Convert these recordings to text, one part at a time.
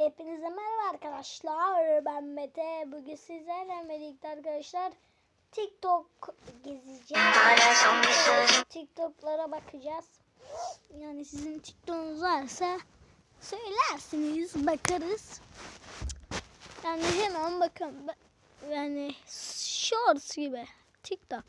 Hepinize merhaba arkadaşlar. Ben Mete. Bugün sizlerle birlikte arkadaşlar TikTok gezeceğiz. TikTok'lara bakacağız. Yani sizin TikTok'unuz varsa söylersiniz, bakarız. Yani hemen bakın. Yani shorts gibi. TikTok.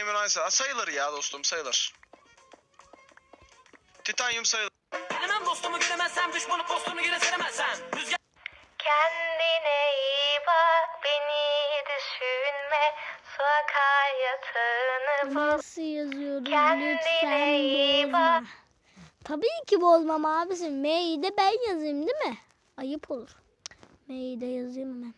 Titanyum Rise sayılır ya dostum sayılır. Titanyum sayılır. Bilemem dostumu gülemezsem düşmanı postunu yine seremezsem. Rüzgar Kendine iyi bak Beni düşünme Su akar yatağını bul Nasıl yazıyoruz Kendine lütfen iyi bozma. bak. Tabii ki bozmam abisi. M'yi de ben yazayım değil mi? Ayıp olur. M'yi de yazayım ben.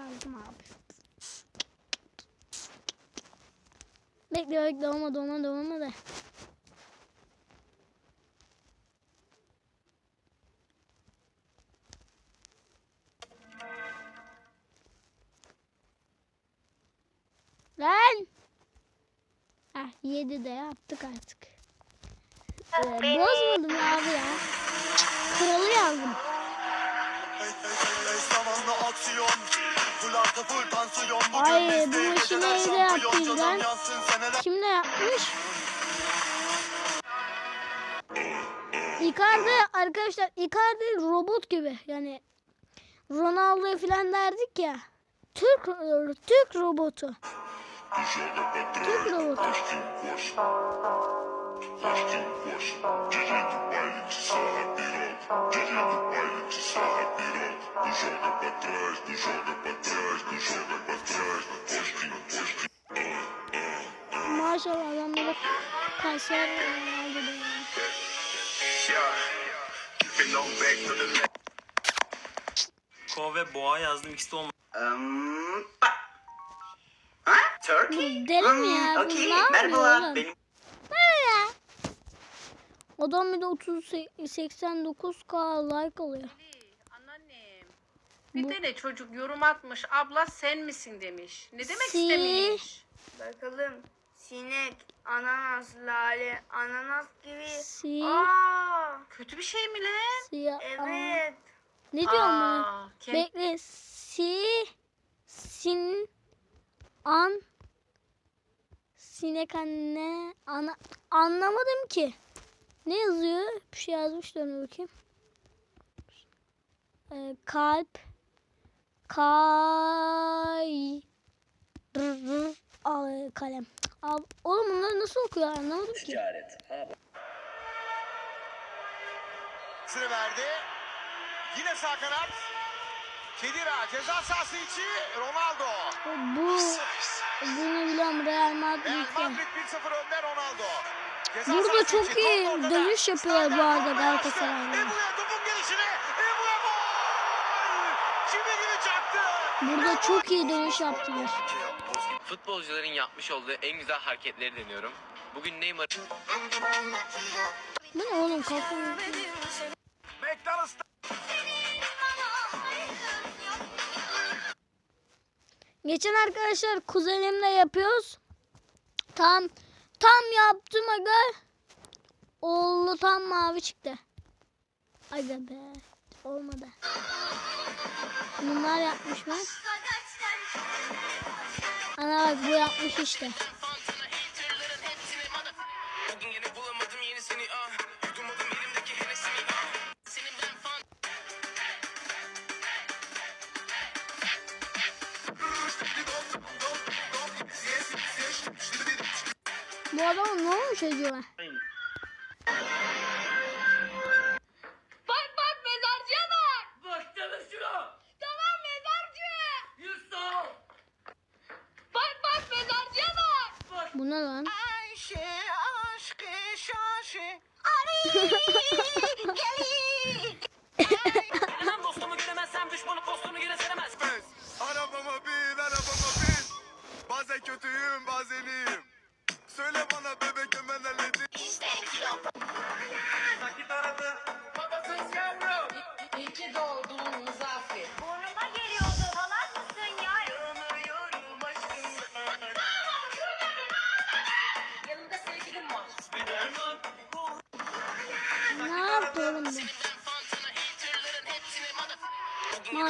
Yazdım abi. Bekle bekle olmadı olmadı olmadı. Lan. Ah yedi de yaptık artık. Ee, bozmadım abi ya. Kralı yazdım. Full full tansiyon Ay, bu işi neyle şampiyon yaptın Canım lan? yansın seneler Kim ne yapmış? Icardi arkadaşlar Icardi robot gibi yani Ronaldo falan derdik ya. Türk Türk robotu. Türk robotu. Maşallah adamlara kanser Ronaldo da yani. Ko ve boğa yazdım ikisi de olmadı. Um, bak. Ha? Turkey? Deli mi Hmm, ya? Merhabalar. oğlum? Benim Adam bir de 30 89k like alıyor. Bir Bu- tane çocuk yorum atmış. Abla sen misin demiş. Ne demek Si- istemiş? Bakalım sinek, ananas, lale, ananas gibi. Si Aa, kötü bir şey mi lan? siyah. Evet. Ne? Aa, kend- Bekle. Si sin an sinek anne ana anlamadım ki. Ne yazıyor? Bir şey yazmışlar mı bakayım. Ee, kalp kay al, kalem. Al, oğlum bunları nasıl okuyor anlamadım ki. Sıra verdi. Yine sağ kanat. Kedira ceza sahası içi. Ronaldo. Bu bunu biliyorum. Real Real Madrid'de. Madrid 1-0 önde Ronaldo. Ceza Burada çok içi, iyi dönüş yapıyorlar bu arada. Galatasaray'da. Ebu'ya topun gelişine Ebu'ya gol! Çivi gibi Burada çok iyi dönüş yaptılar. Futbolcuların yapmış olduğu en güzel hareketleri deniyorum. Bugün Neymar Bu ne oğlum? McDonald's'ta Geçen arkadaşlar kuzenimle yapıyoruz. Tam tam yaptım aga. Oldu tam mavi çıktı. Aga be. Olmadı. Bunlar yapmış mı? Ana bak bu yapmış işte. Bu adama ne olmuş acaba? şaşı. Ari! Geli! Hemen dostumu gülemezsem düşmanın postunu güle seremez. Arabama bin, arabama bin. Bazen kötüyüm, bazen iyiyim. Söyle bana bebek hemen halledin. İşte kilop. Sakit aradı. Babasız yavrum. İyi ki doğdun Muzaffer. Burnuma geliyor.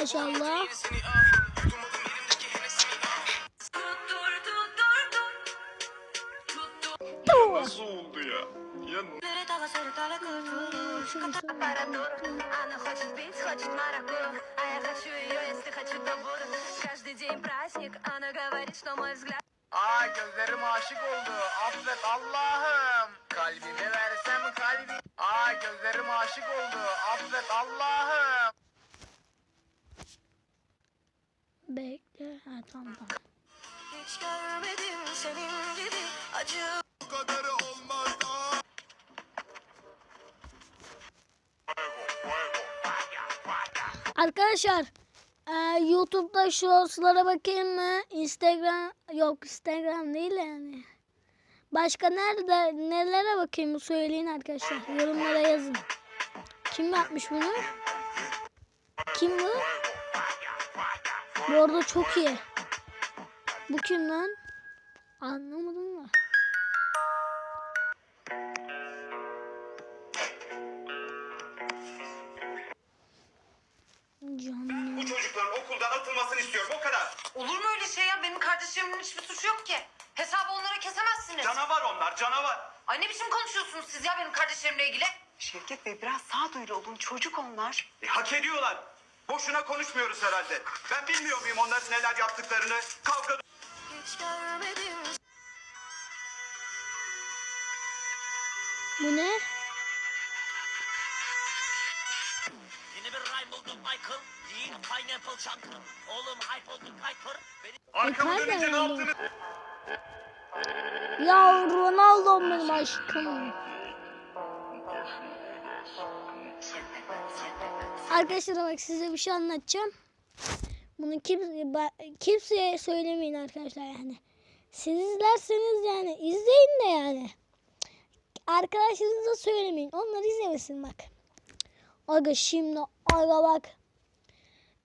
maşallah. Nasıl gözlerim aşık oldu. Affet Allah'ım. Kalbimi versem kalbi. Aa gözlerim aşık oldu. Affet Allah'ım. Tamam. Hiç görmedim senin gibi acı Bu kadarı olmaz da. Arkadaşlar e, YouTube'da shortslara bakayım mı? Instagram yok Instagram değil yani. Başka nerede nelere bakayım söyleyin arkadaşlar. Yorumlara yazın. Kim yapmış bunu? Kim bu? Bu arada çok iyi. Bu kim lan? Anlamadım da. Canlı. Bu çocukların okuldan atılmasını istiyorum o kadar. Olur mu öyle şey ya? Benim kardeşlerimin hiçbir suçu yok ki. Hesabı onlara kesemezsiniz. Canavar onlar canavar. Ay ne biçim konuşuyorsunuz siz ya benim kardeşlerimle ilgili? Şevket Bey biraz sağduyulu olun çocuk onlar. E, hak ediyorlar. Boşuna konuşmuyoruz herhalde. Ben bilmiyor muyum onların neler yaptıklarını? Kavga Hiç görmedim Bu ne? Yeni bir rhyme buldum Michael Yiyin pineapple chunker Oğlum hype oldun Piper Arkamı dönünce ne yani. yaptınız? Ya Ronaldo benim aşkım. Arkadaşlar bak size bir şey anlatacağım. Bunu kimseye söylemeyin arkadaşlar yani. Siz izlerseniz yani izleyin de yani. Arkadaşlarınıza söylemeyin. Onlar izlemesin bak. Aga şimdi aga bak.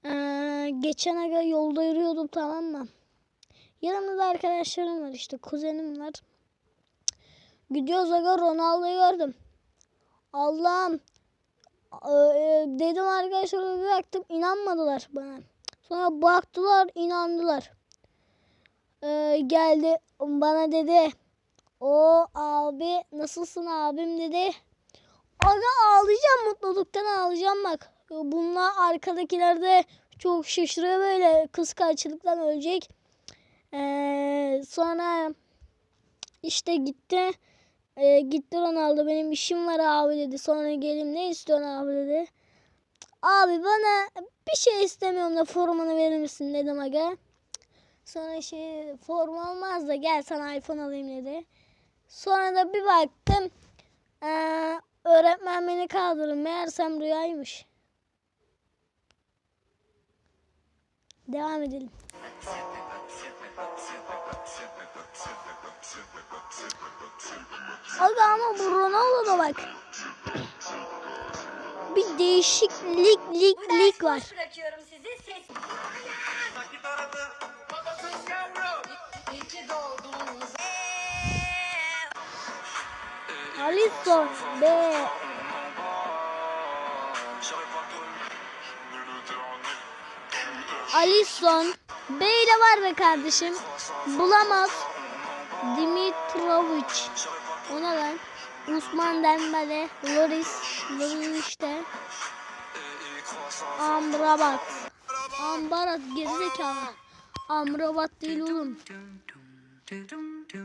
Ee, geçen aga yolda yürüyordum tamam mı? Yanımda arkadaşlarım var işte kuzenim var. Gidiyoruz aga Ronaldo'yu gördüm. Allah'ım Ee, dedim arkadaşlar bir baktım inanmadılar bana. Sonra baktılar inandılar. Ee, geldi bana dedi. O abi nasılsın abim dedi. Aga ağlayacağım mutluluktan ağlayacağım bak. Bunlar arkadakiler de çok şaşırıyor böyle kıskançlıktan ölecek. Ee, sonra işte gitti. Ee, gitti Ronaldo benim işim var abi dedi. Sonra gelim ne istiyorsun abi dedi. Abi bana bir şey istemiyorum da formunu verir misin dedim aga. Sonra şey form olmaz da gel sana iPhone alayım dedi. Sonra da bir baktım. Ee, öğretmen beni kaldırın. Meğersem rüyaymış. Devam edelim. Abi ama bu Ronaldo'da bak. Bir değişiklik lik lik var. Bırakıyorum sizi ses aradı. Alisson be. Alisson B ile var be kardeşim. Bulamaz. Dimitrovic. O ne lan? Usman Dembele. Loris. Loris işte. Amrabat. Ambarat gerizekalı. Amrabat değil oğlum.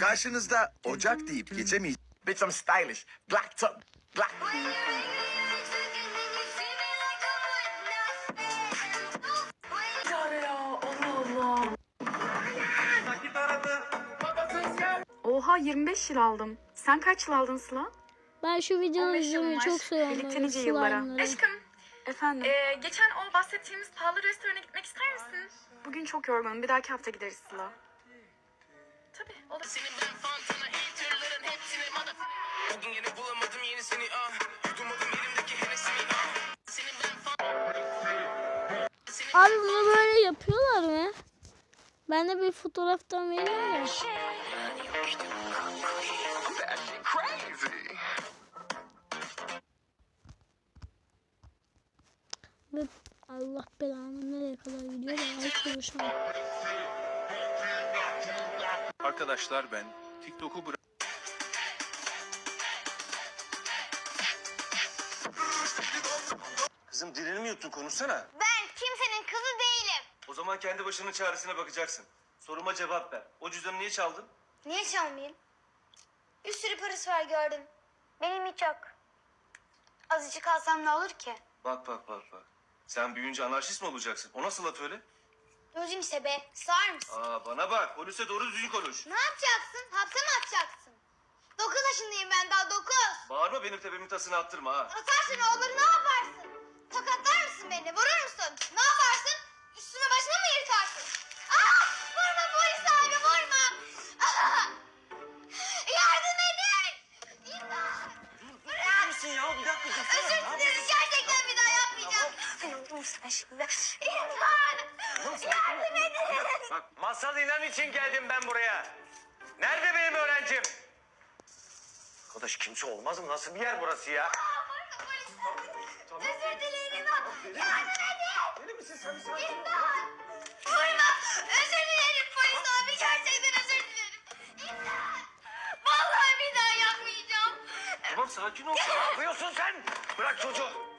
Karşınızda ocak deyip geçemeyeceğim. Bitch I'm stylish. Black top. Black. Oha 25 yıl aldım. Sen kaç yıl aldın Sıla? Ben şu videoyu 15 yılım izlemeyi var. çok seviyorum. Birlikte böyle nice yıllara. slime'ları. Aşkım Efendim ee, geçen o bahsettiğimiz pahalı restorana gitmek ister misin? bugün çok yorgunum. Bir dahaki hafta gideriz Sıla. Tabii olur. Haterların hepsini Bugün yine bulamadım yenisini ah Yudumadım elimdeki Hennessy'ni ah Senin ben fan Abi bunu böyle yapıyorlar mı? Ben de bir fotoğraftan vereyim ya. An. Arkadaşlar ben TikTok'u bırak... Kızım dilini mi yuttun konuşsana. Ben kimsenin kızı değilim. O zaman kendi başının çaresine bakacaksın. Soruma cevap ver. O cüzdanı niye çaldın? Niye çalmayayım? Bir sürü parası var gördüm. Benim hiç yok. Azıcık alsam ne olur ki? Bak bak bak bak. Sen büyüyünce anarşist mi olacaksın? O nasıl laf öyle? Dozun işte be. Sağır mısın? Aa bana bak. Polise doğru düzgün konuş. Ne yapacaksın? Hapse mi atacaksın? Dokuz yaşındayım ben daha dokuz. Bağırma benim tepemin tasını attırma ha. Atarsın oğulları ne yaparsın? Tokatlar mısın beni? Vurur musun? Ne yaparsın? Üstüme başıma mı yırtarsın? Aa! Vurma polis abi vurma! Aa! Yardım edin! İmdat! Bırak! misin ya? Bir dakika Özür dilerim gerçekten bir daha yapmayacağım. Sen oldun mu sen şimdi? Bak masal inan için geldim ben buraya. Nerede benim öğrencim? Arkadaş kimse olmaz mı? Nasıl bir yer burası ya? Abi! Özür dilerim! Yardım edin! Deli misin sen? sen? İmdat! Vurma! Özür dilerim polis abi. Gerçekten özür dilerim. İmdat! Vallahi bir daha yapmayacağım. Tamam sakin ol. Ne yapıyorsun sen? Bırak çocuğu.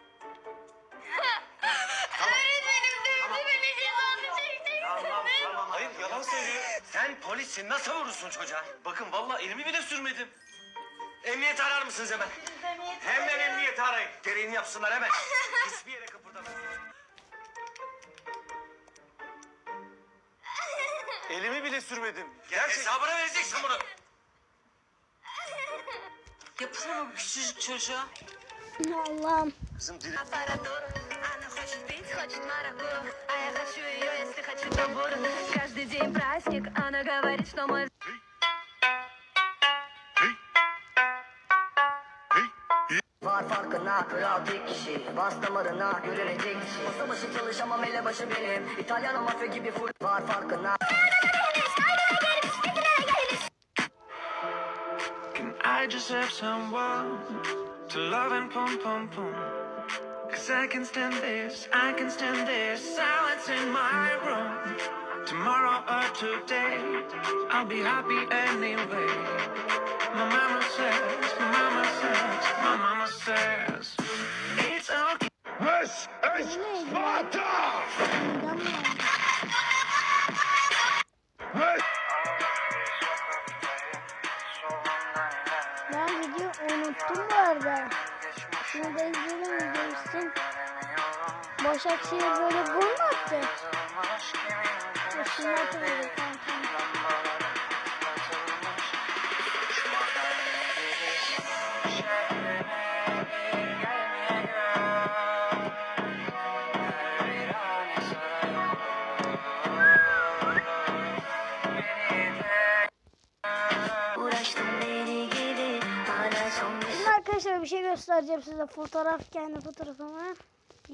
Hayır yalan söylüyor. Sen polissin. Nasıl vurursun çocuğa? Bakın vallahi elimi bile sürmedim. Emniyeti arar mısınız hemen? Hemen emniyeti arayın. Gereğini yapsınlar hemen. Hiçbir yere kıpırdamayın. Elimi bile sürmedim. Gerçekten. Hesabını vereceksin bunu. Yapılır mı küçücük çocuğa? Allah'ım. Kızım dili Аппаратура. Она хочет пить, хочет маракуйю А я хочу ее, если хочу, то буду Каждый день праздник Она говорит, что мой Var farkına kral tek kişi Bas damarına görülecek kişi Masa başı çalışamam elebaşı benim İtalyan mafya gibi full Var farkına Can I just have someone to love and pum pum pum? Cause I can stand this, I can stand this silence in my room. Tomorrow or today, I'll be happy anyway. My mama says, my mama says, my mama says, it's okay. This is Sparta! Başakşehir böyle gol attı? Hala son Şimdi arkadaşlar bir şey göstereceğim size. Fotoğraf kendi fotoğrafımı.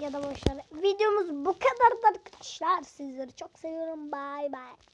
Ya da boşver. Videomuz bu kadardı arkadaşlar. Sizleri çok seviyorum. Bay bay.